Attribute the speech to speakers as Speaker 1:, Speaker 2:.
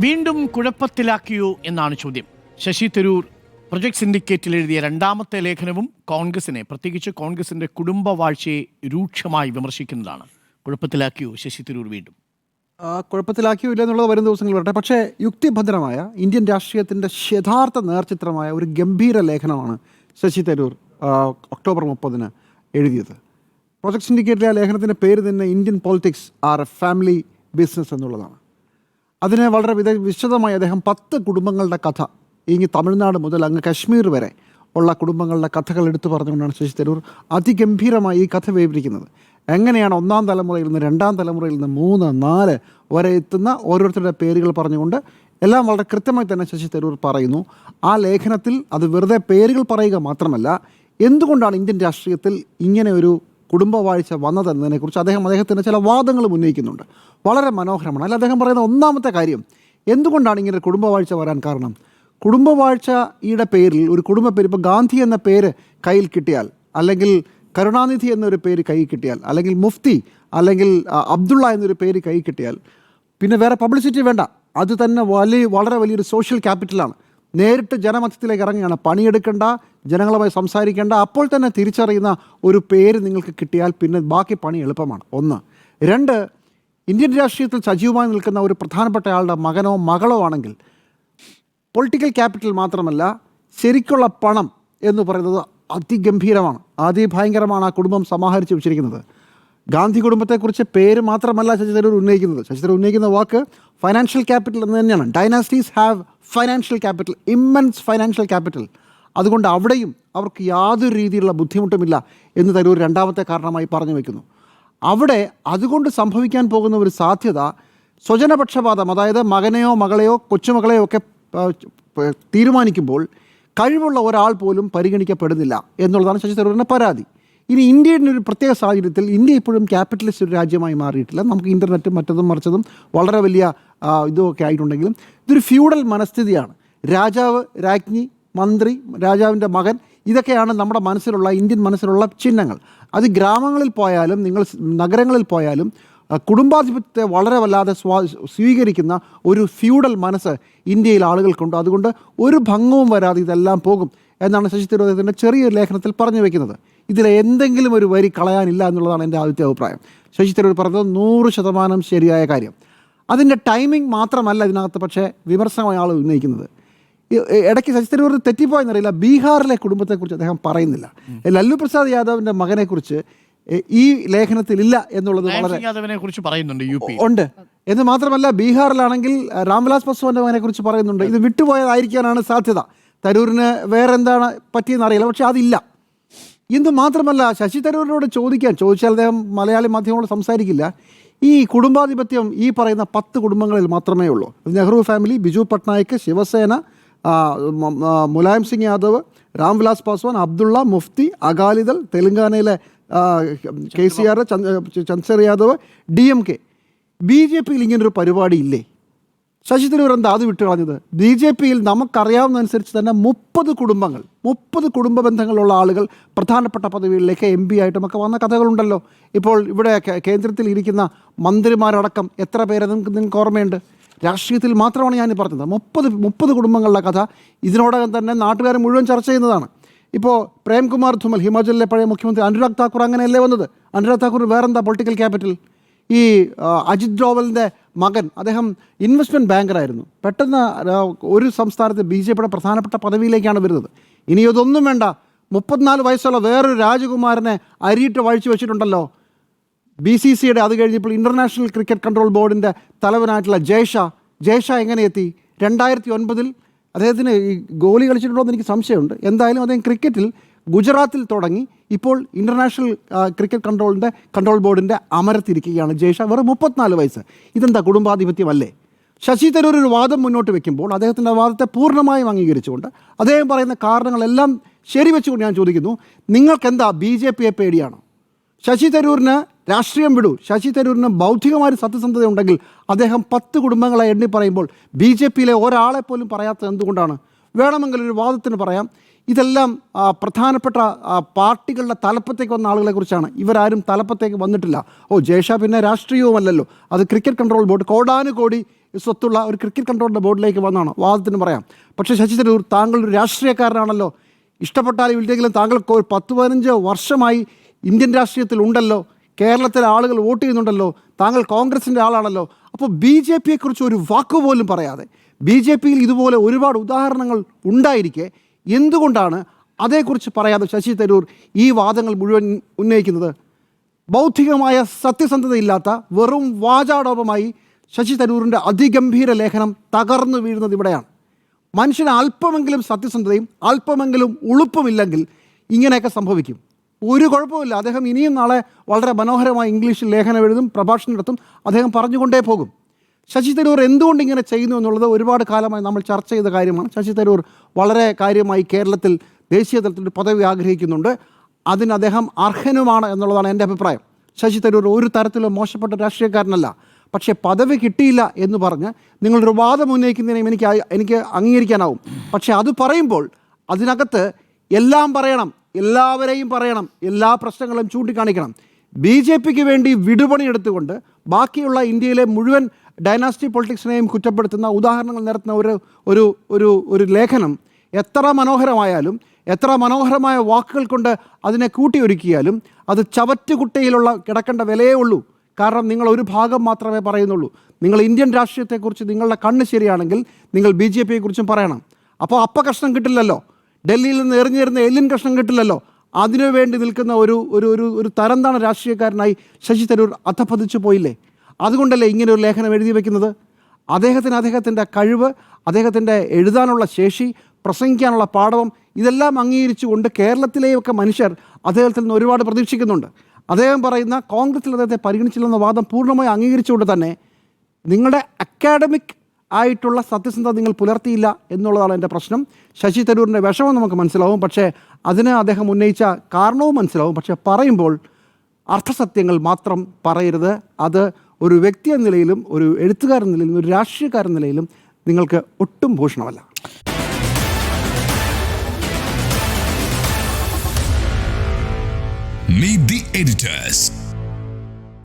Speaker 1: വീണ്ടും കുഴപ്പത്തിലാക്കിയോ എന്നാണ് ചോദ്യം. ശശി തരൂർ പ്രൊജക്ട് സിൻഡിക്കേറ്റിൽ എഴുതിയ രണ്ടാമത്തെ ലേഖനവും കോൺഗ്രസിനെ പ്രത്യേകിച്ച് കോൺഗ്രസിന്റെ കുടുംബവാഴ്ചയെ രൂക്ഷമായി വിമർശിക്കുന്നതാണ്. കുഴപ്പത്തിലാക്കിയോ ശശി തരൂർ വീണ്ടും?
Speaker 2: കുഴപ്പത്തിലാക്കിയോ ഇല്ല എന്നുള്ളത് വരും ദിവസങ്ങളിൽ വരട്ടെ. പക്ഷേ യുക്തിഭദ്രമായ ഇന്ത്യൻ രാഷ്ട്രീയത്തിന്റെ യഥാർത്ഥ നേർചിത്രമായ ഒരു ഗംഭീര ലേഖനമാണ് ശശി തരൂർ ഒക്ടോബർ മുപ്പതിന് എഴുതിയത്. പ്രൊജക്ട് സിൻഡിക്കേറ്റിലെ ആ ലേഖനത്തിന്റെ പേര് തന്നെ Indian politics are a family business എന്നുള്ളതാണ്. അതിനെ വളരെ വിദ വിശദമായി അദ്ദേഹം പത്ത് കുടുംബങ്ങളുടെ കഥ. ഇനി തമിഴ്നാട് മുതൽ അങ്ങ് കശ്മീർ വരെ ഉള്ള കുടുംബങ്ങളുടെ കഥകൾ എടുത്തു പറഞ്ഞുകൊണ്ടാണ് ശശി തരൂർ അതിഗംഭീരമായി ഈ കഥ വിവരിക്കുന്നത്. എങ്ങനെയാണ് ഒന്നാം തലമുറയിൽ നിന്ന് രണ്ടാം തലമുറയിൽ നിന്ന് മൂന്ന് നാല് വരെ എത്തുന്ന ഓരോരുത്തരുടെ പേരുകൾ പറഞ്ഞുകൊണ്ട് എല്ലാം വളരെ കൃത്യമായി തന്നെ ശശി തരൂർ പറയുന്നു. ആ ലേഖനത്തിൽ അത് വെറുതെ പേരുകൾ പറയുക മാത്രമല്ല എന്തുകൊണ്ടാണ് ഇന്ത്യൻ രാഷ്ട്രീയത്തിൽ ഇങ്ങനെ ഒരു കുടുംബവാഴ്ച വന്നതെന്നതിനെക്കുറിച്ച് അദ്ദേഹം അദ്ദേഹത്തിന്റെ ചില വാദങ്ങൾ ഉന്നയിക്കുന്നുണ്ട്. വളരെ മനോഹരമാണ്. അല്ല അദ്ദേഹം പറയുന്ന ഒന്നാമത്തെ കാര്യം എന്തുകൊണ്ടാണ് ഇങ്ങനെ കുടുംബവാഴ്ച വരാൻ കാരണം? കുടുംബവാഴ്ചയുടെ പേരിൽ ഒരു കുടുംബ പേര് ഇപ്പോൾ ഗാന്ധി എന്ന പേര് കയ്യിൽ കിട്ടിയാൽ അല്ലെങ്കിൽ കരുണാനിധി എന്നൊരു പേര് കൈ കിട്ടിയാൽ അല്ലെങ്കിൽ മുഫ്തി അല്ലെങ്കിൽ അബ്ദുള്ള എന്നൊരു പേര് കൈ കിട്ടിയാൽ പിന്നെ വേറെ പബ്ലിസിറ്റി വേണ്ട. അത് തന്നെ വലിയ വളരെ വലിയൊരു സോഷ്യൽ ക്യാപിറ്റലാണ് നേരിട്ട് ജനമധ്യത്തിലേക്ക് ഇറങ്ങുകയാണ്. പണിയെടുക്കേണ്ട ജനങ്ങളുമായി സംസാരിക്കേണ്ട അപ്പോൾ തന്നെ തിരിച്ചറിയുന്ന ഒരു പേര് നിങ്ങൾക്ക് കിട്ടിയാൽ പിന്നെ ബാക്കി പണി എളുപ്പമാണ്. ഒന്ന്. രണ്ട് ഇന്ത്യൻ രാഷ്ട്രീയത്തിൽ സജീവമായി നിൽക്കുന്ന ഒരു പ്രധാനപ്പെട്ട ആളുടെ മകനോ മകളോ ആണെങ്കിൽ പൊളിറ്റിക്കൽ ക്യാപിറ്റൽ മാത്രമല്ല ശരിക്കുള്ള പണം എന്ന് പറയുന്നത് അതിഗംഭീരമാണ്. അതിഭയങ്കരമാണ് ആ കുടുംബം സമാഹരിച്ച് വെച്ചിരിക്കുന്നത്. ഗാന്ധി കുടുംബത്തെക്കുറിച്ച് പേര് മാത്രമല്ല ശശി തരൂർ ഉന്നയിക്കുന്നത്. ശശി തരൂർ ഉന്നയിക്കുന്ന വാക്ക് ഫൈനാൻഷ്യൽ ക്യാപിറ്റൽ എന്ന് തന്നെയാണ്. Dynasties have financial capital immense financial capital അതുകൊണ്ട് അവിടെയും അവർക്ക് യാതൊരു രീതിയിലുള്ള ബുദ്ധിമുട്ടുമില്ല എന്ന് തരൂർ രണ്ടാമത്തെ കാരണമായി പറഞ്ഞു വയ്ക്കുന്നു അവിടെ അതുകൊണ്ട് സംഭവിക്കാൻ പോകുന്ന ഒരു സാധ്യത സ്വജനപക്ഷപാതം അതായത് മകനെയോ മകളെയോ കൊച്ചുമകളെയോ ഒക്കെ തീരുമാനിക്കുമ്പോൾ കഴിവുള്ള ഒരാൾ പോലും പരിഗണിക്കപ്പെടുന്നില്ല എന്നുള്ളതാണ് ശശി തരൂരിന്റെ പരാതി. ഇനി ഇന്ത്യയുടെ ഒരു പ്രത്യേക സാഹചര്യത്തിൽ ഇന്ത്യ ഇപ്പോഴും ക്യാപിറ്റലിസ്റ്റ് ഒരു രാജ്യമായി മാറിയിട്ടില്ല. നമുക്ക് ഇന്റർനെറ്റും മറ്റതും മറിച്ചതും വളരെ വലിയ ഇതുമൊക്കെ ആയിട്ടുണ്ടെങ്കിലും ഇതൊരു ഫ്യൂഡൽ മനസ്ഥിതിയാണ്. രാജാവ് രാജ്ഞി മന്ത്രി രാജാവിന്റെ മകൻ ഇതൊക്കെയാണ് നമ്മുടെ മനസ്സിലുള്ള ഇന്ത്യൻ മനസ്സിലുള്ള ചിഹ്നങ്ങൾ. അത് ഗ്രാമങ്ങളിൽ പോയാലും നിങ്ങൾ നഗരങ്ങളിൽ പോയാലും കുടുംബാധിപത്യത്തെ വളരെ വല്ലാതെ സ്വാ സ്വീകരിക്കുന്ന ഒരു ഫ്യൂഡൽ മനസ്സ് ഇന്ത്യയിൽ ആളുകൾക്കുണ്ട്. അതുകൊണ്ട് ഒരു ഭംഗവും വരാതെ ഇതെല്ലാം പോകും എന്നാണ് ശശി തരൂർ അദ്ദേഹത്തിന്റെ ചെറിയൊരു ലേഖനത്തിൽ പറഞ്ഞു വെക്കുന്നത്. ഇതിൽ എന്തെങ്കിലും ഒരു വരി കളയാനില്ല എന്നുള്ളതാണ് എന്റെ ആദ്യത്തെ അഭിപ്രായം. ശശി തരൂർ പറഞ്ഞത് നൂറ് ശതമാനം ശരിയായ കാര്യം. അതിന്റെ ടൈമിംഗ് മാത്രമല്ല ഇതിനകത്ത് പക്ഷേ വിമർശനമായ ആൾ ഉന്നയിക്കുന്നത്. ഇടയ്ക്ക് ശശി തരൂർ തെറ്റിപ്പോയെന്നറിയില്ല. ബീഹാറിലെ കുടുംബത്തെക്കുറിച്ച് അദ്ദേഹം പറയുന്നില്ല. ലല്ലു പ്രസാദ് യാദവിന്റെ മകനെക്കുറിച്ച് ഈ ലേഖനത്തിൽ ഇല്ല എന്നുള്ളത് വളരെ
Speaker 1: സിംഗ് യാദവിനെ കുറിച്ച് പറയുന്നുണ്ട് യു പി.
Speaker 2: ഉണ്ട്. എന്ന് മാത്രമല്ല ബീഹാറിലാണെങ്കിൽ രാംവിലാസ് പസ്വാന്റെ മകനെ കുറിച്ച് പറയുന്നുണ്ട്. ഇത് വിട്ടുപോയതായിരിക്കാനാണ് സാധ്യത. തരൂരിന് വേറെ എന്താണ് പറ്റിയെന്ന് അറിയില്ല പക്ഷെ അതില്ല. എന്ന് മാത്രമല്ല ശശി തരൂരിനോട് ചോദിക്കാൻ ചോദിച്ചാൽ അദ്ദേഹം മലയാളി മാധ്യമങ്ങളോട് സംസാരിക്കില്ല. ഈ കുടുംബാധിപത്യം ഈ പറയുന്ന പത്ത് കുടുംബങ്ങളിൽ മാത്രമേ ഉള്ളൂ. നെഹ്റു ഫാമിലി ബിജു പട്നായിക് ശിവസേന മുലായം സിംഗ് യാദവ് രാംവിലാസ് പാസ്വാൻ അബ്ദുള്ള മുഫ്തി അകാലിദൾ തെലങ്കാനയിലെ K C R Chandrashekhar Yadav D M K. B J പിയിൽ ഇങ്ങനൊരു പരിപാടി ഇല്ലേ? ശശി തരൂർ എന്താ അത് വിട്ടുകളഞ്ഞത് ബി ജെ പിയിൽ നമുക്കറിയാവുന്നതനുസരിച്ച് തന്നെ മുപ്പത് കുടുംബങ്ങൾ മുപ്പത് കുടുംബ ബന്ധങ്ങളുള്ള ആളുകൾ പ്രധാനപ്പെട്ട പദവികളിലേക്ക് എം പി ആയിട്ടുമൊക്കെ വന്ന കഥകളുണ്ടല്ലോ. ഇപ്പോൾ ഇവിടെ കേന്ദ്രത്തിൽ ഇരിക്കുന്ന മന്ത്രിമാരടക്കം എത്ര പേരെ നിങ്ങൾക്ക് നിങ്ങൾക്ക് ഓർമ്മയുണ്ട്? രാഷ്ട്രീയത്തിൽ മാത്രമാണ് ഞാൻ പറഞ്ഞത്. മുപ്പത് മുപ്പത് കുടുംബങ്ങളുടെ കഥ ഇതിനോടകം തന്നെ നാട്ടുകാർ മുഴുവൻ ചർച്ച ചെയ്യുന്നതാണ്. ഇപ്പോൾ പ്രേംകുമാർ ധുമൽ ഹിമാചലിലെ പഴയ മുഖ്യമന്ത്രി അനുരാഗ് താക്കൂർ അങ്ങനെയല്ലേ വന്നത്? അനുരാഗ് താക്കൂർ വേറെന്താ പൊളിറ്റിക്കൽ ക്യാപിറ്റൽ ഈ അജിത് ഡോവലിന്റെ മകൻ അദ്ദേഹം ഇൻവെസ്റ്റ്മെന്റ് ബാങ്കറായിരുന്നു പെട്ടെന്ന് ഒരു സംസ്ഥാനത്ത് ബി ജെ പിയുടെ പ്രധാനപ്പെട്ട പദവിയിലേക്കാണ് വരുന്നത്. ഇനി ഇതൊന്നും വേണ്ട. മുപ്പത്തിനാല് വയസ്സുള്ള വേറൊരു രാജകുമാരനെ അരിയിട്ട് വഴിച്ചു വെച്ചിട്ടുണ്ടല്ലോ. ബി സി സിയുടെ അത് കഴിഞ്ഞപ്പോൾ ഇന്റർനാഷണൽ ക്രിക്കറ്റ് കൺട്രോൾ ബോർഡിന്റെ തലവനായിട്ടുള്ള ജയ്ഷ ജയ്ഷ എങ്ങനെ എത്തി രണ്ടായിരത്തി ഒൻപതിൽ അദ്ദേഹത്തിന് ഈ ഗോലി കളിച്ചിട്ടുണ്ടോ എന്ന് എനിക്ക് സംശയമുണ്ട്. എന്തായാലും അദ്ദേഹം ക്രിക്കറ്റിൽ ഗുജറാത്തിൽ തുടങ്ങി. ഇപ്പോൾ ഇന്റർനാഷണൽ ക്രിക്കറ്റ് കൺട്രോളിന്റെ കൺട്രോൾ ബോർഡിന്റെ അമരത്തിരിക്കുകയാണ് ജയ്ഷ വെറും മുപ്പത്തിനാല് വയസ്സ്. ഇതെന്താ കുടുംബാധിപത്യമല്ലേ? ശശി തരൂർ ഒരു വാദം മുന്നോട്ട് വെക്കുമ്പോൾ അദ്ദേഹത്തിന്റെ വാദത്തെ പൂർണമായും അംഗീകരിച്ചുകൊണ്ട് അദ്ദേഹം പറയുന്ന കാരണങ്ങളെല്ലാം ശരിവെച്ചുകൊണ്ട് ഞാൻ ചോദിക്കുന്നു. നിങ്ങൾക്കെന്താ ബി ജെ പിയെ പേടിയാണോ? ശശി തരൂരിന് രാഷ്ട്രീയം വിടൂ. ശശി തരൂരിന് ബൗദ്ധികമായ സത്യസന്ധത ഉണ്ടെങ്കിൽ അദ്ദേഹം പത്ത് കുടുംബങ്ങളെ എണ്ണി പറയുമ്പോൾ ബി ജെ പിയിലെ ഒരാളെ പോലും പറയാത്തത് എന്തുകൊണ്ടാണ്? വേണമെങ്കിൽ ഒരു വാദത്തിന് പറയാം. ഇതെല്ലാം പ്രധാനപ്പെട്ട പാർട്ടികളുടെ തലപ്പത്തേക്ക് വന്ന ആളുകളെ കുറിച്ചാണ്. ഇവരാരും തലപ്പത്തേക്ക് വന്നിട്ടില്ല. ഓ ജയഷ പിന്നെ രാഷ്ട്രീയവുമല്ലല്ലോ. അത് ക്രിക്കറ്റ് കൺട്രോൾ ബോർഡ് കോടാനുകോടി സ്വത്തുള്ള ഒരു ക്രിക്കറ്റ് കൺട്രോളിന്റെ ബോർഡിലേക്ക് വന്നാണ്. വാദത്തിന് പറയാം. പക്ഷേ ശശി തരൂർ താങ്കൾ ഒരു രാഷ്ട്രീയക്കാരനാണല്ലോ. ഇഷ്ടപ്പെട്ടാലും ഇല്ലെങ്കിലും താങ്കൾക്ക് ഒരു പത്ത് പതിനഞ്ച് വർഷമായി ഇന്ത്യൻ രാഷ്ട്രീയത്തിൽ ഉണ്ടല്ലോ കേരളത്തിലെ ആളുകൾ വോട്ട് ചെയ്യുന്നുണ്ടല്ലോ താങ്കൾ കോൺഗ്രസിന്റെ ആളാണല്ലോ അപ്പോൾ ബി ജെ പിയെക്കുറിച്ച് ഒരു വാക്കുപോലും പറയാതെ ബി ജെ പിയിൽ ഇതുപോലെ ഒരുപാട് ഉദാഹരണങ്ങൾ ഉണ്ടായിരിക്കെ എന്തുകൊണ്ടാണ് അതേക്കുറിച്ച് പറയാതെ ശശി തരൂർ ഈ വാദങ്ങൾ മുഴുവൻ ഉന്നയിക്കുന്നത്? ബൗദ്ധികമായ സത്യസന്ധതയില്ലാത്ത വെറും വാചാടോപമായി ശശി തരൂരിന്റെ അതിഗംഭീര ലേഖനം തകർന്നു വീഴുന്നത് ഇവിടെയാണ്. മനുഷ്യന് അല്പമെങ്കിലും സത്യസന്ധതയും അല്പമെങ്കിലും ഉളുപ്പുമില്ലെങ്കിൽ ഇങ്ങനെയൊക്കെ സംഭവിക്കും. ഒരു കുഴപ്പമില്ല അദ്ദേഹം ഇനിയും നാളെ വളരെ മനോഹരമായി ഇംഗ്ലീഷിൽ ലേഖനം എഴുതും പ്രഭാഷണം നടത്തും. അദ്ദേഹം പറഞ്ഞുകൊണ്ടേ പോകും. ശശി തരൂർ എന്തുകൊണ്ട് ഇങ്ങനെ ചെയ്യുന്നു എന്നുള്ളത് ഒരുപാട് കാലമായി നമ്മൾ ചർച്ച ചെയ്ത കാര്യമാണ്. ശശി തരൂർ വളരെ കാര്യമായി കേരളത്തിൽ ദേശീയ തലത്തിൽ പദവി ആഗ്രഹിക്കുന്നുണ്ട്. അതിന് അദ്ദേഹം അർഹനുമാണ് എന്നുള്ളതാണ് എന്റെ അഭിപ്രായം. ശശി തരൂർ ഒരു തരത്തിലും മോശപ്പെട്ട രാഷ്ട്രീയക്കാരനല്ല. പക്ഷേ പദവി കിട്ടിയില്ല എന്ന് പറഞ്ഞ് നിങ്ങളൊരു വാദം ഉന്നയിക്കുന്നതിനും എനിക്ക് എനിക്ക് അംഗീകരിക്കാനാവും. പക്ഷേ അത് പറയുമ്പോൾ അതിനകത്ത് എല്ലാം പറയണം എല്ലാവരെയും പറയണം എല്ലാ പ്രശ്നങ്ങളും ചൂണ്ടിക്കാണിക്കണം. ബി ജെ പിക്ക് വേണ്ടി വിടുപണി എടുത്തുകൊണ്ട് ബാക്കിയുള്ള ഇന്ത്യയിലെ മുഴുവൻ ഡൈനാസ്റ്റി പൊളിറ്റിക്സിനെയും കുറ്റപ്പെടുത്തുന്ന ഉദാഹരണങ്ങൾ നിരത്തുന്ന ഒരു ഒരു ഒരു ഒരു ലേഖനം എത്ര മനോഹരമായാലും എത്ര മനോഹരമായ വാക്കുകൾ കൊണ്ട് അതിനെ കൂട്ടിയൊരുക്കിയാലും അത് ചവറ്റുകുട്ടയിലുള്ള കിടക്കേണ്ട വിലയേ ഉള്ളൂ. കാരണം നിങ്ങൾ ഒരു ഭാഗം മാത്രമേ പറയുന്നുള്ളൂ. നിങ്ങൾ ഇന്ത്യൻ രാഷ്ട്രീയത്തെക്കുറിച്ച് നിങ്ങളുടെ കണ്ണ് ശരിയാണെങ്കിൽ നിങ്ങൾ ബി ജെ പിയെക്കുറിച്ചും പറയണം. അപ്പോൾ അപ്പ കഷ്ണം കിട്ടില്ലല്ലോ. ഡൽഹിയിൽ നിന്ന് എറിഞ്ഞു തരുന്ന എല്ലിൻ കഷ്ണം കിട്ടില്ലല്ലോ. അതിനു വേണ്ടി നിൽക്കുന്ന ഒരു ഒരു ഒരു ഒരു തരംതാണ രാഷ്ട്രീയക്കാരനായി ശശി തരൂർ അധപ്പതിച്ചു പോയില്ലേ? അതുകൊണ്ടല്ലേ ഇങ്ങനെ ഒരു ലേഖനം എഴുതി വെക്കുന്നത്? അദ്ദേഹത്തിന് അദ്ദേഹത്തിന്റെ കഴിവ് അദ്ദേഹത്തിന്റെ എഴുതാനുള്ള ശേഷി പ്രസംഗിക്കാനുള്ള പാഠവും ഇതെല്ലാം അംഗീകരിച്ചുകൊണ്ട് കേരളത്തിലെയൊക്കെ മനുഷ്യർ അദ്ദേഹത്തിൽ നിന്ന് ഒരുപാട് പ്രതീക്ഷിക്കുന്നുണ്ട്. അദ്ദേഹം പറയുന്ന കോൺഗ്രസിൽ അദ്ദേഹത്തെ പരിഗണിച്ചില്ലെന്ന വാദം പൂർണമായി അംഗീകരിച്ചുകൊണ്ട് തന്നെ നിങ്ങളുടെ അക്കാഡമിക് ആയിട്ടുള്ള സത്യസന്ധത നിങ്ങൾ പുലർത്തിയില്ല എന്നുള്ളതാണ് എന്റെ പ്രശ്നം. ശശി തരൂരിന്റെ വിഷമം നമുക്ക് മനസ്സിലാവും. പക്ഷേ അതിന് അദ്ദേഹം ഉന്നയിച്ച കാരണവും മനസ്സിലാവും. പക്ഷേ പറയുമ്പോൾ അർത്ഥസത്യങ്ങൾ മാത്രം പറയരുത്. അത് ഒരു വ്യക്തി എന്ന നിലയിലും ഒരു എഴുത്തുകാരൻ നിലയിലും ഒരു രാഷ്ട്രീയക്കാരൻ നിലയിലും നിങ്ങൾക്ക് ഒട്ടും ഭൂഷണമല്ല.
Speaker 3: Meet the editors.